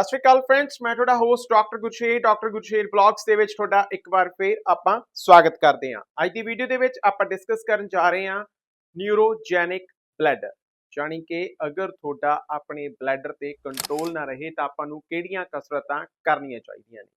ਸਤਿ ਸ਼੍ਰੀ ਅਕਾਲ ਫਰੈਂਡਸ ਮੈਂ ਤੁਹਾਡਾ host doctor Gursher doctor Gursher blogs ਦੇ ਵਿੱਚ ਤੁਹਾਡਾ ਇੱਕ ਵਾਰ ਫੇਰ ਆਪਾਂ ਸਵਾਗਤ ਕਰਦੇ ਹਾਂ। ਅੱਜ ਦੀ ਵੀਡੀਓ ਦੇ ਵਿੱਚ ਆਪਾਂ ਡਿਸਕਸ ਕਰਨ ਜਾ ਰਹੇ ਹਾਂ ਨਿਊਰੋਜੈਨਿਕ ਬਲੈਡਰ ਜਾਣੀ ਕਿ ਅਗਰ ਤੁਹਾਡਾ ਆਪਣੇ ਬਲੈਡਰ ਤੇ ਕੰਟਰੋਲ ਨਾ ਰਹੇ ਤਾਂ ਆਪਾਂ ਨੂੰ ਕਿਹੜੀਆਂ ਕਸਰਤਾਂ ਕਰਨੀਆਂ ਚਾਹੀਦੀਆਂ ਨੇ?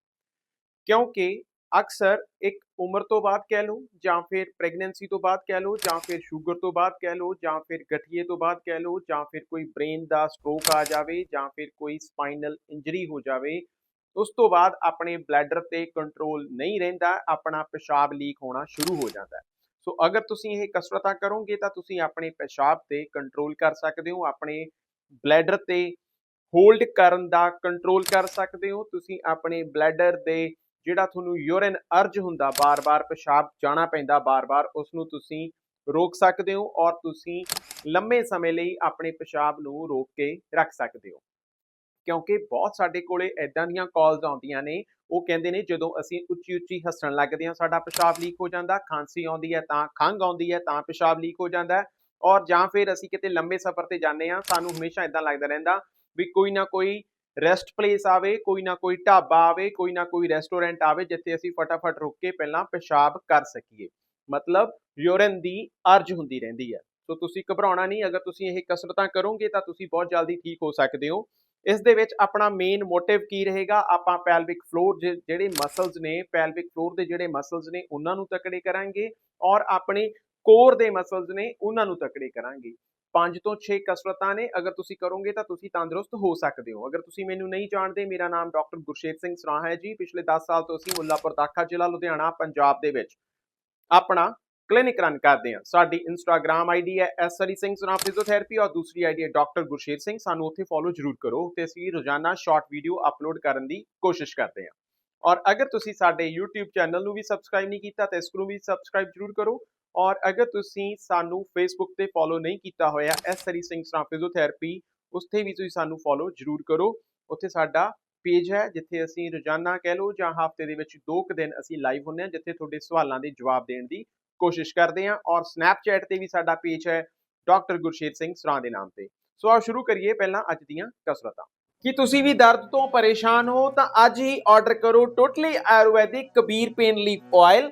ਕਿਉਂਕਿ ਅਕਸਰ ਇੱਕ ਉਮਰ ਤੋਂ ਬਾਅਦ ਕਹਿ ਲਓ ਜਾਂ ਫਿਰ ਪ੍ਰੈਗਨੈਂਸੀ ਤੋਂ ਬਾਅਦ ਕਹਿ ਲਓ ਜਾਂ ਫਿਰ ਸ਼ੂਗਰ ਤੋਂ ਬਾਅਦ ਕਹਿ ਲਓ ਜਾਂ ਫਿਰ ਗਠੀਏ ਤੋਂ ਬਾਅਦ ਕਹਿ ਲਓ ਜਾਂ ਫਿਰ ਕੋਈ ਬ੍ਰੇਨ ਦਾ ਸਟ੍ਰੋਕ ਆ ਜਾਵੇ ਜਾਂ ਫਿਰ ਕੋਈ ਸਪਾਈਨਲ ਇੰਜਰੀ ਹੋ ਜਾਵੇ, ਉਸ ਤੋਂ ਬਾਅਦ ਆਪਣੇ ਬਲੈਡਰ ਤੇ ਕੰਟਰੋਲ ਨਹੀਂ ਰਹਿੰਦਾ, ਆਪਣਾ ਪਿਸ਼ਾਬ ਲੀਕ ਹੋਣਾ ਸ਼ੁਰੂ ਹੋ ਜਾਂਦਾ ਹੈ। ਸੋ ਅਗਰ ਤੁਸੀਂ ਇਹ ਕਸਰਤਾਂ ਕਰੋਗੇ ਤਾਂ ਤੁਸੀਂ ਆਪਣੇ ਪਿਸ਼ਾਬ ਤੇ ਕੰਟਰੋਲ ਕਰ ਸਕਦੇ ਹੋ, ਆਪਣੇ ਬਲੈਡਰ ਤੇ ਹੋਲਡ ਕਰਨ ਦਾ ਕੰਟਰੋਲ ਕਰ ਸਕਦੇ ਹੋ, ਤੁਸੀਂ ਆਪਣੇ ਬਲੈਡਰ ਦੇ ਜਿਹੜਾ ਤੁਹਾਨੂੰ ਯੂਰਿਨ ਅਰਜ ਹੁੰਦਾ, ਬਾਰ-ਬਾਰ ਪਿਸ਼ਾਬ ਜਾਣਾ ਪੈਂਦਾ, ਬਾਰ-ਬਾਰ ਉਸ ਨੂੰ ਤੁਸੀਂ ਰੋਕ ਸਕਦੇ ਹੋ ਔਰ ਤੁਸੀਂ ਲੰਮੇ ਸਮੇਂ ਲਈ ਆਪਣੇ ਪਿਸ਼ਾਬ ਨੂੰ ਰੋਕ ਕੇ ਰੱਖ ਸਕਦੇ ਹੋ। ਕਿਉਂਕਿ ਬਹੁਤ ਸਾਡੇ ਕੋਲੇ ਐਦਾਂ ਦੀਆਂ ਕਾਲਸ ਆਉਂਦੀਆਂ ਨੇ, ਉਹ ਕਹਿੰਦੇ ਨੇ ਜਦੋਂ ਅਸੀਂ ਉੱਚੀ ਉੱਚੀ ਹੱਸਣ ਲੱਗਦੇ ਹਾਂ, ਸਾਡਾ ਪਿਸ਼ਾਬ ਲੀਕ ਹੋ ਜਾਂਦਾ, ਖਾਂਸੀ ਆਉਂਦੀ ਹੈ ਤਾਂ ਖੰਘ ਆਉਂਦੀ ਹੈ, ਤਾਂ ਪਿਸ਼ਾਬ ਲੀਕ ਹੋ ਜਾਂਦਾ ਔਰ ਜਾਂ ਫਿਰ ਅਸੀਂ ਕਿਤੇ ਲੰਬੇ ਸਫ਼ਰ ਤੇ ਜਾਂਦੇ ਹਾਂ, ਸਾਨੂੰ ਹਮੇਸ਼ਾ ਇਦਾਂ ਲੱਗਦਾ ਰਹਿੰਦਾ ਵੀ ਕੋਈ ਨਾ ਕੋਈ ਰੈਸਟ ਪਲੇਸ ਆਵੇ, ਕੋਈ ਨਾ ਕੋਈ ਢਾਬਾ ਆਵੇ, ਕੋਈ ਨਾ ਕੋਈ ਰੈਸਟੋਰੈਂਟ ਆਵੇ, ਜਿੱਥੇ ਅਸੀਂ ਫਟਾਫਟ ਰੁਕ ਕੇ ਪਹਿਲਾਂ ਪਿਸ਼ਾਬ ਕਰ ਸਕੀਏ। ਮਤਲਬ ਯੂਰਿਨ ਦੀ ਅਰਜ ਹੁੰਦੀ ਰਹਿੰਦੀ ਹੈ। ਸੋ ਤੁਸੀਂ ਘਬਰਾਉਣਾ ਨਹੀਂ, ਅਗਰ ਤੁਸੀਂ ਇਹ ਕਸਰਤਾਂ ਕਰੋਗੇ ਤਾਂ ਤੁਸੀਂ ਬਹੁਤ ਜਲਦੀ ਠੀਕ ਹੋ ਸਕਦੇ ਹੋ। ਇਸ ਦੇ ਵਿੱਚ ਆਪਣਾ ਮੇਨ ਮੋਟਿਵ ਕੀ ਰਹੇਗਾ? ਆਪਾਂ ਪੈਲਵਿਕ ਫਲੋਰ ਜਿਹੜੇ ਮਸਲਸ ਨੇ ਪੈਲਵਿਕ ਫਲੋਰ ਦੇ ਜਿਹੜੇ ਮਸਲਸ ਨੇ, ਉਹਨਾਂ ਨੂੰ ਤਕੜੇ ਕਰਾਂਗੇ ਔਰ ਆਪਣੇ ਕੋਰ ਦੇ ਮਸਲਸ ਨੇ, ਉਹਨਾਂ ਨੂੰ ਤਕੜੇ ਕਰਾਂਗੇ। 5 ਤੋਂ 6 ਕਸਰਤਾਂ ਨੇ, ਅਗਰ ਤੁਸੀਂ ਕਰੋਗੇ ਤਾਂ ਤੁਸੀਂ ਤੰਦਰੁਸਤ ਹੋ ਸਕਦੇ ਹੋ। ਅਗਰ ਤੁਸੀਂ ਮੈਨੂੰ ਨਹੀਂ ਜਾਣਦੇ, ਮੇਰਾ ਨਾਮ ਡਾਕਟਰ ਗੁਰਸ਼ੇਰ ਸਿੰਘ ਸਰਾ ਹੈ ਜੀ। ਪਿਛਲੇ 10 ਸਾਲ ਤੋਂ ਅਸੀਂ ਮੁੱਲਾਪੁਰ ਦਾਖਾ ਜ਼ਿਲ੍ਹਾ, ਲੁਧਿਆਣਾ, ਪੰਜਾਬ ਦੇ ਵਿੱਚ ਆਪਣਾ ਕਲੀਨਿਕ ਰਨ ਕਰਦੇ ਹਾਂ। ਸਾਡੀ ਇੰਸਟਾਗ੍ਰam ਆਈਡੀ ਹੈ ਐਸਰੀ ਸਿੰਘ ਸਰਾ ਫਿਜ਼ੀਓਥੈਰੇਪੀ ਔਰ ਦੂਸਰੀ ਆਈਡੀ ਹੈ ਡਾਕਟਰ ਗੁਰਸ਼ੇਰ ਸਿੰਘ। ਸਾਨੂੰ ਉੱਥੇ ਫੋਲੋ ਜ਼ਰੂਰ ਕਰੋ। ਤੇ ਅਸੀਂ ਰੋਜ਼ਾਨਾ ਸ਼ਾਰਟ ਵੀਡੀਓ ਅਪਲੋਡ ਕਰਨ ਦੀ ਕੋਸ਼ਿਸ਼ ਕਰਦੇ ਹਾਂ। ਔਰ ਅਗਰ ਤੁਸੀਂ ਸਾਡੇ YouTube ਚੈਨਲ ਨੂੰ ਵੀ ਸਬਸਕ੍ਰਾਈਬ ਨਹੀਂ ਕੀਤਾ, ਤਾਂ ਇਸ ਨੂੰ ਵੀ ਸਬਸਕ੍ਰਾਈਬ ਜ਼ਰੂਰ ਕਰੋ। ਔਰ ਅਗਰ ਤੁਸੀਂ ਸਾਨੂੰ ਫੇਸਬੁੱਕ ਤੇ ਫੋਲੋ ਨਹੀਂ ਕੀਤਾ ਹੋਇਆ, ਐਸ ਸਰੀ ਸਿੰਘ ਸਰਾ ਫਿਜ਼ੀਓਥੈਰੇਪੀ, ਉੱਥੇ ਵੀ ਤੁਸੀਂ ਸਾਨੂੰ ਫੋਲੋ ਜ਼ਰੂਰ ਕਰੋ। ਉੱਥੇ ਸਾਡਾ ਪੇਜ ਹੈ, ਜਿੱਥੇ ਅਸੀਂ ਰੋਜ਼ਾਨਾ ਕਹਿ ਲਓ ਜਾਂ ਹਫ਼ਤੇ ਦੇ ਵਿੱਚ ਦੋ ਕੁ ਦਿਨ ਅਸੀਂ ਲਾਈਵ ਹੁੰਦੇ ਹਾਂ, ਜਿੱਥੇ ਤੁਹਾਡੇ ਸਵਾਲਾਂ ਦੇ ਜਵਾਬ ਦੇਣ ਦੀ ਕੋਸ਼ਿਸ਼ ਕਰਦੇ ਹਾਂ। ਔਰ ਸਨੈਪਚੈਟ ਤੇ ਵੀ ਸਾਡਾ ਪੇਜ ਹੈ, ਡਾਕਟਰ ਗੁਰਸ਼ੇਰ ਸਿੰਘ ਸਰਾਂ ਦੇ ਨਾਮ ਤੇ। ਸੋ ਆਓ ਸ਼ੁਰੂ ਕਰੀਏ ਪਹਿਲਾਂ ਅੱਜ ਦੀਆਂ ਕਸਰਤਾਂ। ਕਿ ਤੁਸੀਂ ਵੀ ਦਰਦ ਤੋਂ ਪਰੇਸ਼ਾਨ ਹੋ, ਤਾਂ ਅੱਜ ਹੀ ਆਰਡਰ ਕਰੋ totally Ayurvedic Kabir pain leaf oil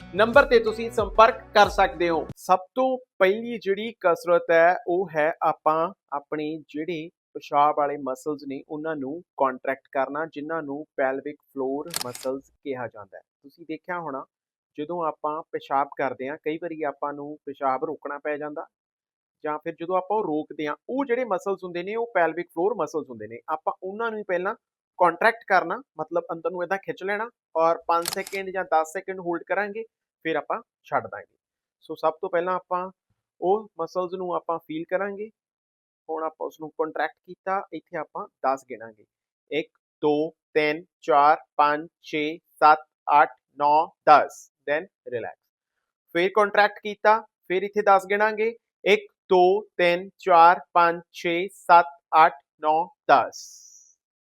number ਤੇ ਤੁਸੀਂ ਸੰਪਰਕ ਕਰ ਸਕਦੇ ਹੋ। ਸਭ ਤੋਂ ਪਹਿਲੀ ਜਿਹੜੀ ਕਸਰਤ ਹੈ, ਉਹ ਹੈ ਆਪਾਂ ਆਪਣੀ ਜਿਹੜੀ ਪਿਸ਼ਾਬ ਵਾਲੇ ਮਸਲਸ ਨੇ, ਉਹਨਾਂ ਨੂੰ ਕੰਟਰੈਕਟ ਕਰਨਾ, ਜਿਨ੍ਹਾਂ ਨੂੰ ਪੈਲਵਿਕ ਫਲੋਰ ਮਸਲਸ ਕਿਹਾ ਜਾਂਦਾ ਹੈ। ਤੁਸੀਂ ਦੇਖਿਆ ਹੋਣਾ, ਜਦੋਂ ਆਪਾਂ ਪਿਸ਼ਾਬ ਕਰਦੇ ਹਾਂ, ਕਈ ਵਾਰੀ ਆਪਾਂ ਨੂੰ ਪਿਸ਼ਾਬ ਰੋਕਣਾ ਪੈ ਜਾਂਦਾ ਜਾਂ ਫਿਰ ਜਦੋਂ ਆਪਾਂ ਉਹ ਰੋਕਦੇ ਹਾਂ, ਉਹ ਜਿਹੜੇ ਮਸਲਸ ਹੁੰਦੇ ਨੇ, ਉਹ ਪੈਲਵਿਕ ਫਲੋਰ ਮਸਲਸ ਹੁੰਦੇ ਨੇ। ਆਪਾਂ ਉਹਨਾਂ ਨੂੰ ਪਹਿਲਾਂ ਕੰਟਰੈਕਟ ਕਰਨਾ, ਮਤਲਬ ਅੰਦਰ ਨੂੰ ਇਦਾਂ ਖਿੱਚ ਲੈਣਾ ਔਰ 5 ਸੈਕਿੰਡ ਜਾਂ 10 ਸੈਕਿੰਡ ਹੋਲਡ ਕਰਾਂਗੇ ਫਿਰ ਆਪਾਂ ਛੱਡ ਦਾਂਗੇ। ਸੋ ਸਭ ਤੋਂ ਪਹਿਲਾਂ ਆਪਾਂ ਉਹ ਮਸਲਸ ਨੂੰ ਆਪਾਂ ਫੀਲ ਕਰਾਂਗੇ। ਹੁਣ ਆਪਾਂ ਉਸ ਨੂੰ ਕੰਟਰੈਕਟ ਕੀਤਾ, ਇੱਥੇ ਆਪਾਂ 10 ਗਿਣਾਂਗੇ। 1 2 3 4 5 6 7 8 9 10 ਦੈਨ ਰਿਲੈਕਸ ਫਿਰ ਕੰਟਰੈਕਟ ਕੀਤਾ, ਫਿਰ ਇੱਥੇ 10 ਗਿਣਾਂਗੇ। 1 2 3 4 5 6 7 8 9 10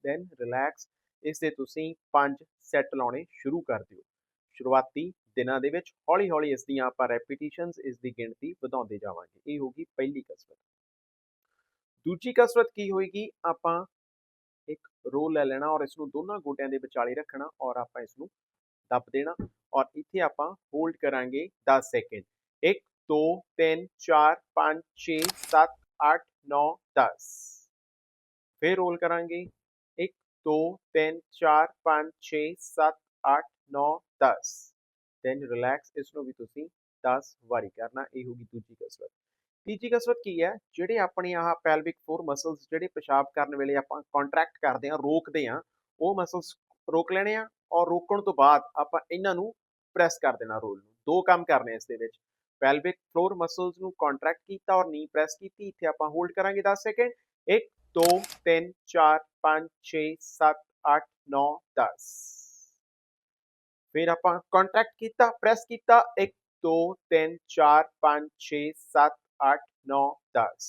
ਦੈਨ ਰਿਲੈਕਸ ਇਸ 'ਤੇ ਤੁਸੀਂ 5 ਸੈੱਟ ਲਾਉਣੇ ਸ਼ੁਰੂ ਕਰ ਦਿਓ। ਸ਼ੁਰੂਆਤੀ ਦਿਨਾਂ ਦੇ ਵਿੱਚ ਹੌਲੀ ਹੌਲੀ ਇਸ ਦੀਆਂ ਆਪਾਂ ਰੈਪੀਟੀਸ਼ਨਸ ਇਸ ਦੀ ਗਿਣਤੀ ਵਧਾਉਂਦੇ ਜਾਵਾਂਗੇ। ਇਹ ਹੋਗੀ ਪਹਿਲੀ ਕਸਰਤ। ਦੂਜੀ ਕਸਰਤ ਕੀ ਹੋਏਗੀ? ਆਪਾਂ ਇੱਕ ਰੋਲ ਲੈ ਲੈਣਾ ਔਰ ਇਸ ਨੂੰ ਦੋਨਾਂ ਗੋਡਿਆਂ ਦੇ ਵਿਚਾਲੇ ਰੱਖਣਾ ਔਰ ਆਪਾਂ ਇਸ ਨੂੰ ਦੱਬ ਦੇਣਾ ਔਰ ਇੱਥੇ ਆਪਾਂ ਹੋਲਡ ਕਰਾਂਗੇ 10 ਸੈਕਿੰਡ 1 2 3 4 5 6 7 8 9 10 ਫਿਰ ਰੋਲ ਕਰਾਂਗੇ। 1 2 3 4 5 6 7 8 9 10 ਦੈਨ ਰਿਲੈਕਸ ਇਸ ਨੂੰ ਵੀ ਤੁਸੀਂ 10 ਵਾਰੀ ਕਰਨਾ, ਇਹ ਹੋਗੀ ਦੂਜੀ ਕਸਰਤ। ਤੀਜੀ ਕਸਰਤ ਕੀ ਹੈ? ਜਿਹੜੇ ਆਪਣੇ ਆਹ ਪੈਲਵਿਕ ਫਲੋਰ ਮਸਲਸ ਜਿਹੜੇ ਪਿਸ਼ਾਬ ਕਰਨ ਵੇਲੇ ਆਪਾਂ ਕੰਟਰੈਕਟ ਕਰਦੇ ਆ ਰੋਕਦੇ ਆ ਉਹ ਮਸਲਸ ਰੋਕ ਲੈਣੇ ਆ ਔਰ ਰੋਕਣ ਤੋਂ ਬਾਅਦ ਆਪਾਂ ਇਹਨਾਂ ਨੂੰ ਪ੍ਰੈਸ ਕਰ ਦੇਣਾ ਰੋਲ ਨੂੰ। ਦੋ ਕੰਮ ਕਰਨੇ ਇਸ ਦੇ ਵਿੱਚ। ਪੈਲਵਿਕ ਫਲੋਰ ਮਸਲਸ ਨੂੰ ਕੰਟਰੈਕਟ ਕੀਤਾ ਔਰ ਨੀ ਪ੍ਰੈਸ ਕੀਤੀ, ਇੱਥੇ ਆਪਾਂ ਹੋਲਡ ਕਰਾਂਗੇ 10 ਸੈਕਿੰਡ 1 2 3 4 5 6 7 8 9 10 ਫਿਰ ਆਪਾਂ ਕੰਟੈਕਟ ਕੀਤਾ ਪ੍ਰੈਸ ਕੀਤਾ 1 2 3 4 5 6 7 8 9 10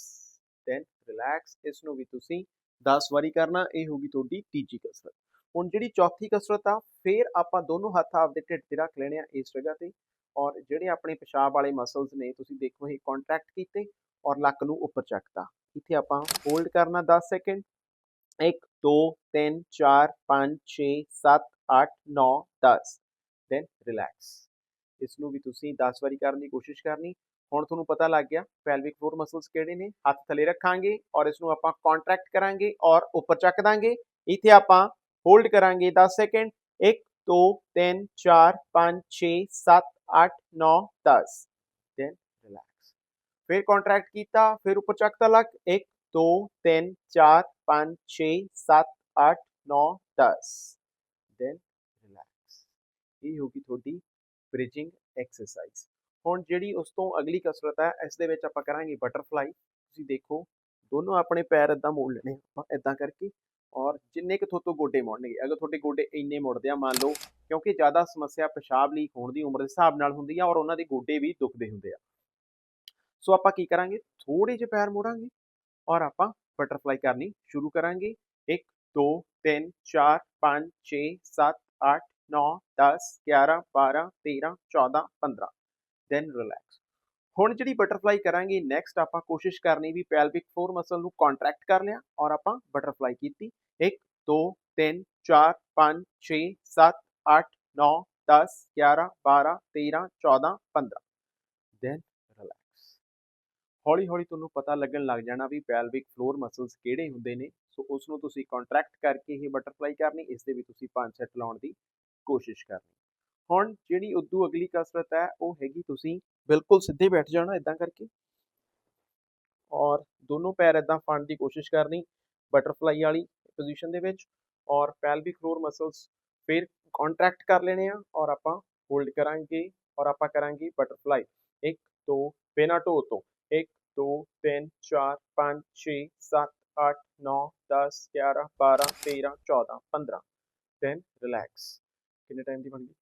ਦੈਨ ਰਿਲੈਕਸ ਇਸ ਨੂੰ ਵੀ ਤੁਸੀਂ 10 ਵਾਰੀ ਕਰਨਾ, ਇਹ ਹੋਗੀ ਤੁਹਾਡੀ ਤੀਜੀ ਕਸਰਤ। ਹੁਣ ਜਿਹੜੀ ਚੌਥੀ ਕਸਰਤ ਆ, ਫਿਰ ਆਪਾਂ ਦੋਨੋਂ ਹੱਥ ਆਪਦੇ ਢਿੱਡ ਤੇ ਰੱਖ ਲੈਣੇ ਆ ਇਸ ਜਗ੍ਹਾ ਤੇ। ਔਰ ਜਿਹੜੇ ਆਪਣੇ ਪਿਸ਼ਾਬ ਵਾਲੇ ਮਸਲਸ ਨੇ, ਤੁਸੀਂ ਦੇਖੋ ਇਹ ਕੰਟਰੈਕਟ ਕੀਤੇ ਔਰ ਲੱਕ ਨੂੰ ਉੱਪਰ ਚੱਕਤਾ। ਇੱਥੇ ਆਪਾਂ ਹੋਲਡ ਕਰਨਾ 10 ਸੈਕਿੰਡ 1 2 3 4 5 6 7 8 9 10 ਦੈਨ ਰਿਲੈਕਸ ਇਸ ਨੂੰ ਵੀ ਤੁਸੀਂ 10 ਵਾਰੀ ਕਰਨ ਦੀ ਕੋਸ਼ਿਸ਼ ਕਰਨੀ। ਹੁਣ ਤੁਹਾਨੂੰ ਪਤਾ ਲੱਗ ਗਿਆ ਪੈਲਵਿਕ ਫਲੋਰ ਮਸਲਸ ਕਿਹੜੇ ਨੇ? ਹੱਥ ਥੱਲੇ ਰੱਖਾਂਗੇ ਔਰ ਇਸ ਨੂੰ ਆਪਾਂ ਕੰਟਰੈਕਟ ਕਰਾਂਗੇ ਔਰ ਉੱਪਰ ਚੱਕ ਦਾਂਗੇ। ਇੱਥੇ ਆਪਾਂ ਹੋਲਡ ਕਰਾਂਗੇ 10 ਸੈਕਿੰਡ 1 2 3 4 5 6 7 8 9 10 ਦੈਨ ਰਿਲੈਕਸ ਫਿਰ ਕੰਟਰੈਕਟ ਕੀਤਾ, ਫਿਰ ਉੱਪਰ ਚੱਕਤਾ ਲੱਕ 1 2 3 4 5 6 7 8 9 10 ਦੈਨ ਰਿਲੈਕਸ ਇਹ ਗਈ ਤੁਹਾਡੀ ਬ੍ਰਿਜਿੰਗ ਐਕਸਰਸਾਈਜ਼ ਹੁਣ ਜਿਹੜੀ ਉਸ ਤੋਂ ਅਗਲੀ ਕਸਰਤ ਹੈ, ਇਸ ਦੇ ਵਿੱਚ ਆਪਾਂ ਕਰਾਂਗੇ ਬਟਰਫਲਾਈ ਤੁਸੀਂ ਦੇਖੋ, ਦੋਨੋਂ ਆਪਣੇ ਪੈਰ ਇਦਾਂ ਮੋੜ ਲੈਣੇ ਆਪਾਂ ਇਦਾਂ ਕਰਕੇ ਔਰ ਜਿੰਨੇ ਕੁ ਤੁਹਾਡੇ ਗੋਡੇ ਮੁੜਨਗੇ, ਅਗਰ ਤੁਹਾਡੇ ਗੋਡੇ ਇੰਨੇ ਮੁੜਦੇ ਆ, ਮੰਨ ਲਓ ਕਿਉਂਕਿ ਜ਼ਿਆਦਾ ਸਮੱਸਿਆ ਪਿਸ਼ਾਬ ਲੀਕ ਹੋਣ ਦੀ ਉਮਰ ਦੇ ਹਿਸਾਬ ਨਾਲ ਹੁੰਦੀ ਆ ਔਰ ਉਹਨਾਂ ਦੇ ਗੋਡੇ ਵੀ ਦੁਖਦੇ ਹੁੰਦੇ ਆ। ਸੋ ਆਪਾਂ ਕੀ ਕਰਾਂਗੇ? ਥੋੜੇ ਜਿਹੇ ਪੈਰ ਮੋੜਾਂਗੇ ਔਰ ਆਪਾਂ ਬਟਰਫਲਾਈ ਕਰਨੀ ਸ਼ੁਰੂ ਕਰਾਂਗੇ। 1 2 3 4 5 6 7 8 9 10 11 12 13 14 15 ਦੈਨ ਰਿਲੈਕਸ ਹੁਣ ਜਿਹੜੀ ਬਟਰਫਲਾਈ ਕਰਾਂਗੇ ਨੈਕਸਟ ਆਪਾਂ ਕੋਸ਼ਿਸ਼ ਕਰਨੀ ਵੀ ਪੈਲਵਿਕ ਫਲੋਰ ਮਸਲ ਨੂੰ ਕੰਟਰੈਕਟ ਕਰ ਲਿਆ ਔਰ ਆਪਾਂ ਬਟਰਫਲਾਈ ਕੀਤੀ। 1 2 3 4 5 6 7 8 9 10 11 12 13 14 15 ਦੈਨ ਰਿਲੈਕਸ ਹੌਲੀ ਹੌਲੀ ਤੁਹਾਨੂੰ ਪਤਾ ਲੱਗਣ ਲੱਗ ਜਾਣਾ ਵੀ ਪੈਲਵਿਕ ਫਲੋਰ ਮਸਲਸ ਕਿਹੜੇ ਹੁੰਦੇ ਨੇ। ਸੋ ਉਸ ਨੂੰ ਤੁਸੀਂ ਕੰਟਰੈਕਟ ਕਰਕੇ ਹੀ ਬਟਰਫਲਾਈ ਕਰਨੀ, ਇਸ ਦੇ ਵੀ ਤੁਸੀਂ ਪੰਜ ਸੈਟ ਲਾਉਣ ਦੀ ਕੋਸ਼ਿਸ਼ ਕਰਨੀ। ਹੁਣ ਜਿਹੜੀ ਉਦੋਂ ਅਗਲੀ ਕਸਰਤ ਹੈ, ਉਹ ਹੈਗੀ ਤੁਸੀਂ ਬਿਲਕੁਲ ਸਿੱਧੇ ਬੈਠ ਜਾਣਾ ਇਦਾਂ ਕਰਕੇ। ਔਰ ਦੋਨੋਂ ਪੈਰ ਇਦਾਂ ਫੜਨ ਦੀ ਕੋਸ਼ਿਸ਼ ਕਰਨੀ, ਬਟਰਫਲਾਈ ਵਾਲੀ ਪੋਜੀਸ਼ਨ ਦੇ ਵਿੱਚ ਔਰ ਪੈਲਵਿਕ ਫਲੋਰ ਮਸਲਸ ਫਿਰ ਕੰਟਰੈਕਟ ਕਰ ਲੈਣੇ ਆ ਔਰ ਆਪਾਂ ਹੋਲਡ ਕਰਾਂਗੇ ਔਰ ਆਪਾਂ ਕਰਾਂਗੇ ਬਟਰਫਲਾਈ 1 2 ਬਿਨਾ ਢੋ ਤੋਂ। 1 2 3 4 5 6 7 8 9 10 11 12 13 14 15 ਦੈਨ ਰਿਲੈਕਸ ਟਾਈਮ ਦੀ ਬਣ ਗਈ।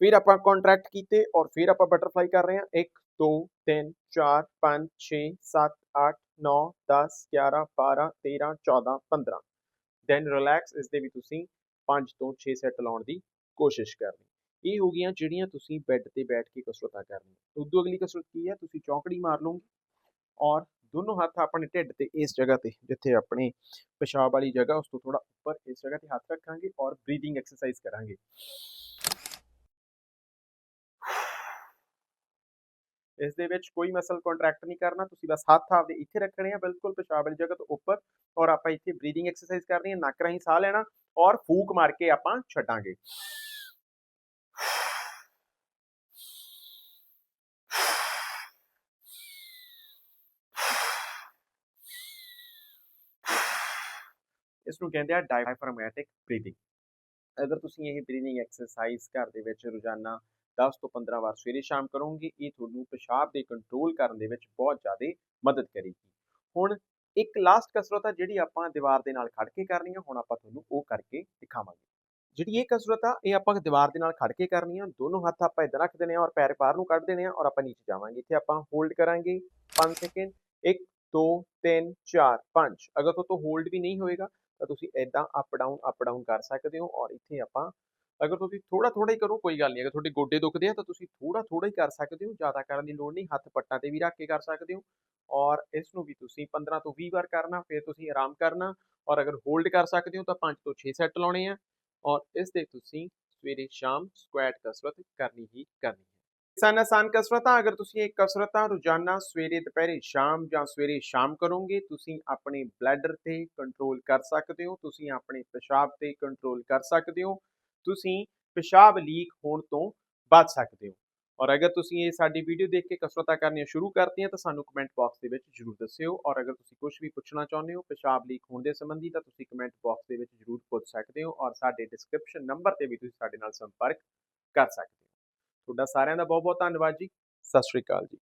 ਫਿਰ ਆਪਾਂ ਕੰਟਰੈਕਟ ਕੀਤੇ ਔਰ ਫਿਰ ਆਪਾਂ ਬਟਰਫਲਾਈ ਕਰ ਰਹੇ ਹਾਂ। 1 2 3 4 5 6 7 8 9 10 11 12 13 14 15 ਦੈਨ ਰਿਲੈਕਸ ਇਸ ਦੇ ਵੀ ਤੁਸੀਂ 5 ਤੋਂ 6 ਸੈੱਟ ਲਾਉਣ ਦੀ ਕੋਸ਼ਿਸ਼ ਕਰਨੀ। ਇਹ ਹੋ ਗਈਆਂ ਜਿਹੜੀਆਂ ਤੁਸੀਂ ਬੈੱਡ ਤੇ ਬੈਠ ਕੇ ਕਸਰਤਾਂ ਕਰਨੀਆਂ ਉਦੋਂ ਅਗਲੀ ਕਸਰਤ ਕੀ ਹੈ? ਤੁਸੀਂ ਚੌਂਕੜੀ ਮਾਰ ਲਓਗੇ ਔਰ ਦੋਨੋਂ ਹੱਥ ਆਪਣੇ ਢਿੱਡ ਤੇ ਇਸ ਜਗ੍ਹਾ ਤੇ, ਜਿੱਥੇ ਆਪਣੇ ਪਿਸ਼ਾਬ ਵਾਲੀ ਜਗ੍ਹਾ, ਉਸ ਤੋਂ ਥੋੜਾ ਉੱਪਰ ਇਸ ਜਗ੍ਹਾ ਤੇ ਹੱਥ ਰੱਖਾਂਗੇ ਔਰ ਬਰੀਥਿੰਗ ਐਕਸਰਸਾਈਜ਼ ਕਰਾਂਗੇ। ਇਸ ਦੇ ਵਿੱਚ ਕੋਈ ਮਸਲ ਕੰਟਰੈਕਟ ਨਹੀਂ ਕਰਨਾ, ਤੁਸੀਂ ਬਸ ਹੱਥ ਆਪਦੇ ਇੱਥੇ ਰੱਖਣੇ ਆ, ਬਿਲਕੁਲ ਪਿਸ਼ਾਬ ਵਾਲੀ ਜਗ੍ਹਾ ਤੋਂ ਉੱਪਰ, ਔਰ ਆਪਾਂ ਇੱਥੇ ਬਰੀਥਿੰਗ ਐਕਸਰਸਾਈਜ਼ ਕਰਨੀ ਹੈ ਨੱਕ ਰਾਹੀਂ ਸਾਹ ਲੈਣਾ, ਔਰ ਫੂਕ ਮਾਰ ਕੇ ਆਪਾਂ ਛੱਡਾਂਗੇ। ਇਸ ਨੂੰ ਕਹਿੰਦੇ ਆ ਡਾਇਫਰਾਮੈਟਿਕ ਬਰੀਥਿੰਗ ਅਗਰ ਤੁਸੀਂ ਇਹ ਬਰੀਥਿੰਗ ਐਕਸਰਸਾਈਜ਼ ਘਰ ਦੇ ਵਿੱਚ ਰੋਜ਼ਾਨਾ 10 ਤੋਂ 15 ਵਾਰ ਸਵੇਰੇ ਸ਼ਾਮ ਕਰੋਗੇ, ਇਹ ਤੁਹਾਨੂੰ ਪਿਸ਼ਾਬ ਦੇ ਕੰਟਰੋਲ ਕਰਨ ਦੇ ਵਿੱਚ ਬਹੁਤ ਜ਼ਿਆਦਾ ਮਦਦ ਕਰੇਗੀ। ਹੁਣ ਇੱਕ ਲਾਸਟ ਕਸਰਤ ਆ ਜਿਹੜੀ ਆਪਾਂ ਦੀਵਾਰ ਦੇ ਨਾਲ ਖੜ ਕੇ ਕਰਨੀ ਆ, ਹੁਣ ਆਪਾਂ ਤੁਹਾਨੂੰ ਉਹ ਕਰਕੇ ਦਿਖਾਵਾਂਗੇ। ਜਿਹੜੀ ਇਹ ਕਸਰਤ ਆ, ਇਹ ਆਪਾਂ ਦੀਵਾਰ ਦੇ ਨਾਲ ਖੜ ਕੇ ਕਰਨੀ ਆ, ਦੋਨੋਂ ਹੱਥ ਆਪਾਂ ਇਧਰ ਰੱਖ ਦੇਣੇ ਆ ਔਰ ਪੈਰ ਬਾਹਰ ਨੂੰ ਕੱਢ ਦੇਣੇ ਆ ਔਰ ਆਪਾਂ ਨੀਚੇ ਜਾਵਾਂਗੇ। ਇੱਥੇ ਆਪਾਂ ਹੋਲਡ ਕਰਾਂਗੇ 5 ਸੈਕਿੰਡ 1 2 3 4 5 ਅਗਰ ਤੋਂ ਹੋਲਡ ਵੀ ਨਹੀਂ ਹੋਏਗਾ ਤਾਂ ਤੁਸੀਂ ਇਦਾਂ ਅਪ ਡਾਊਨ ਅਪ ਡਾਊਨ ਕਰ ਸਕਦੇ ਹੋ ਔਰ ਇੱਥੇ ਆਪਾਂ ਅਗਰ ਤੁਸੀਂ ਥੋੜਾ ਥੋੜਾ ਹੀ ਕਰੋ, ਕੋਈ ਗੱਲ ਨਹੀਂ, ਅਗਰ ਤੁਹਾਡੇ ਗੋਡੇ ਦੁਖਦੇ ਆ ਤਾਂ ਤੁਸੀਂ ਥੋੜਾ ਥੋੜਾ ਹੀ ਕਰ ਸਕਦੇ ਹੋ, ਜ਼ਿਆਦਾ ਕਰਨ ਦੀ ਲੋੜ ਨਹੀਂ, ਹੱਥ ਪੱਟਾਂ ਤੇ ਵੀ ਰੱਖ ਕੇ ਕਰ ਸਕਦੇ ਹੋ ਔਰ ਇਸ ਨੂੰ ਵੀ ਤੁਸੀਂ 15 ਤੋਂ 20 ਵਾਰ ਕਰਨਾ, ਫਿਰ ਤੁਸੀਂ ਆਰਾਮ ਕਰਨਾ ਔਰ ਅਗਰ ਹੋਲਡ ਕਰ ਸਕਦੇ ਹੋ ਤਾਂ 5 ਤੋਂ 6 ਸੈੱਟ ਲਾਉਣੇ ਆ ਔਰ ਇਸ ਦੇ ਤੁਸੀਂ ਸਵੇਰੇ ਸ਼ਾਮ ਸਕੁਐਟ ਕਸਰਤ ਕਰਨੀ ਹੀ ਕਰਨੀ ਹੈ ਆਸਾਨ ਕਸਰਤਾਂ, ਅਗਰ ਤੁਸੀਂ ਇਹ ਕਸਰਤਾਂ ਰੋਜ਼ਾਨਾ ਸਵੇਰੇ, ਦੁਪਹਿਰੇ, ਸ਼ਾਮ ਜਾਂ ਸਵੇਰੇ, ਸ਼ਾਮ ਕਰੋਗੇ, ਤੁਸੀਂ ਆਪਣੇ ਬਲੈਡਰ ਤੇ ਕੰਟਰੋਲ ਕਰ ਸਕਦੇ ਹੋ, ਤੁਸੀਂ ਆਪਣੇ ਪਿਸ਼ਾਬ ਤੇ ਕੰਟਰੋਲ ਕਰ ਸਕਦੇ ਹੋ, ਤੁਸੀਂ ਪਿਸ਼ਾਬ ਲੀਕ ਹੋਣ ਤੋਂ ਬਚ ਸਕਦੇ ਹੋ। ਔਰ ਅਗਰ ਤੁਸੀਂ ਇਹ ਸਾਡੀ ਵੀਡੀਓ ਦੇਖ ਕੇ ਕਸਰਤਾਂ ਕਰਨੀਆਂ ਸ਼ੁਰੂ ਕਰਤੀਆਂ, ਤਾਂ ਸਾਨੂੰ ਕਮੈਂਟ ਬਾਕਸ ਦੇ ਵਿੱਚ ਜਰੂਰ ਦੱਸਿਓ। ਔਰ ਅਗਰ ਤੁਸੀਂ ਕੁਝ ਵੀ ਪੁੱਛਣਾ ਚਾਹੁੰਦੇ ਹੋ ਪਿਸ਼ਾਬ ਲੀਕ ਹੋਣ ਦੇ ਸੰਬੰਧੀ, ਤਾਂ ਤੁਸੀਂ ਕਮੈਂਟ ਬਾਕਸ ਦੇ ਵਿੱਚ ਜਰੂਰ ਪੁੱਛ ਸਕਦੇ ਹੋ। ਔਰ ਸਾਡੇ ਡਿਸਕ੍ਰਿਪਸ਼ਨ ਨੰਬਰ ਤੇ ਵੀ ਤੁਸੀਂ ਸਾਡੇ ਨਾਲ ਸੰਪਰਕ ਕਰ ਸਕਦੇ ਹੋ। ਤੁਹਾਡਾ ਸਾਰਿਆਂ ਦਾ ਬਹੁਤ ਬਹੁਤ ਧੰਨਵਾਦ ਜੀ। ਸਤਿ ਸ਼੍ਰੀ ਅਕਾਲ ਜੀ।